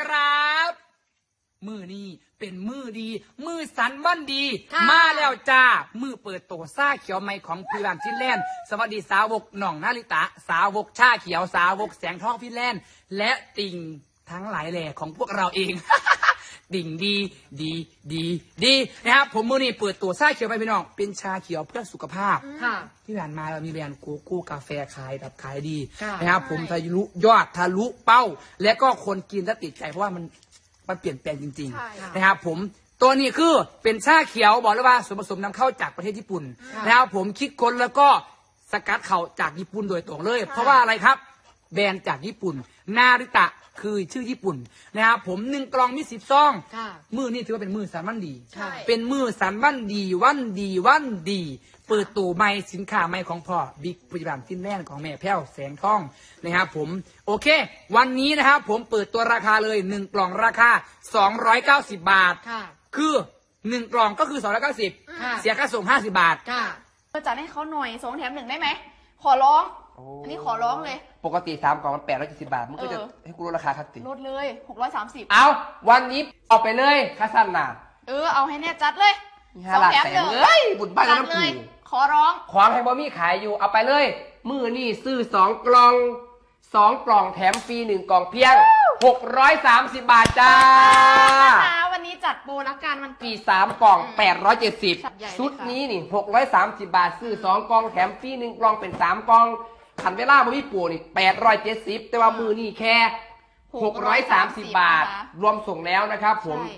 ครับ มือนี้เป็นมือดี มือสันวันดี ค่ะ มาแล้วจ้า มือเปิดโตซ่าเขียวไม่ของพิรานฟินแลนด์สวัสดีสาวกหน่องนาริตะ สาวกชาเขียวสาวกแสงทองฟินแลนด์และติ่งทั้งหลายแหล่ของพวกเราเอง ดิ่งดีดีดีดีนะครับผมมือนี้เปิดตัวซ่าเขียวไปพี่น้อง เป็นชาเขียวเพื่อสุขภาพ ค่ะ ที่ผ่านมาเรามีแบรนด์โกโก้กาแฟขายแบบขายดีค่ะ นะครับผมทะลุยอดทะลุเป้า และก็คนกินแล้วติดใจเพราะว่ามันมันเปลี่ยนแปลงจริง ใช่ค่ะ ๆ นะครับผมตัวนี้คือเป็นชาเขียวบอกเลยว่าส่วนผสมนำเข้าจากประเทศญี่ปุ่นนะครับผมคิดค้นแล้วก็สกัดเขาจากญี่ปุ่นโดยตรงเลย เพราะว่าอะไรครับ แบรนด์จากญี่ปุ่น นาริตะคือชื่อญี่ปุ่นนะครับผมหนึ่งกล่องมีสิบซอง ค่ะ มือนี่ถือว่าเป็นมือสามวันดี ใช่ เป็นมือสันวันดีวันดีวันดี เปิดตัวใหม่สินค้าใหม่ของพ่อบิ๊กผลิตภัณฑ์ฟินแลนด์ของแม่แพ้วแสงทองนะครับผมโอเค วันนี้นะครับผมเปิดตัวราคาเลยหนึ่งกล่องราคา 290 บาท ค่ะ คือหนึ่งกล่องก็คือ290ค่ะเสียค่าส่ง 50 บาท ค่ะเออจัดให้เขาหน่อยสองแถมหนึ่งได้ไหม ขอร้อง อันนี้ขอร้องเลย ปกติสามกล่องมัน870บาท มันก็จะเออ ให้กูลดราคาครับติ ลดเลยหกร้อยสามสิบเอาวันนี้เอาไปเลยค่าสั้นน่ะเออ เอาให้แน่จัดเลยมีห้าหลักแสนเอ้ยบุญบ้านจัแล้วดน้ำเลผูย ขอร้อง ของให้บอมี่ขายอยู่เอาไปเลย มือนี่ซื้อสองกล่องสองกล่องแถมฟรีหนึ่งกล่องเพียงหกร้อยสามสิบบาทจ้า นะคะวันนี้จัดโปรละกันมันฟรีสามกล่องแปดร้อยเจ็ดสิบจัดใหญ่เลยค่ะชุดนี้นี่หกร้อยสามสิบบาท ซื้อสองกล่องแถมฟรีหนึ่งกล่องเป็นสามกล่อง ขันเวลาบอมี่ปูนี่แปดร้อยเจ็ดสิบแต่ว่ามือนี่แค่หกร้อยสามสิบบาท รวมส่งแล้วนะครับผม ใช่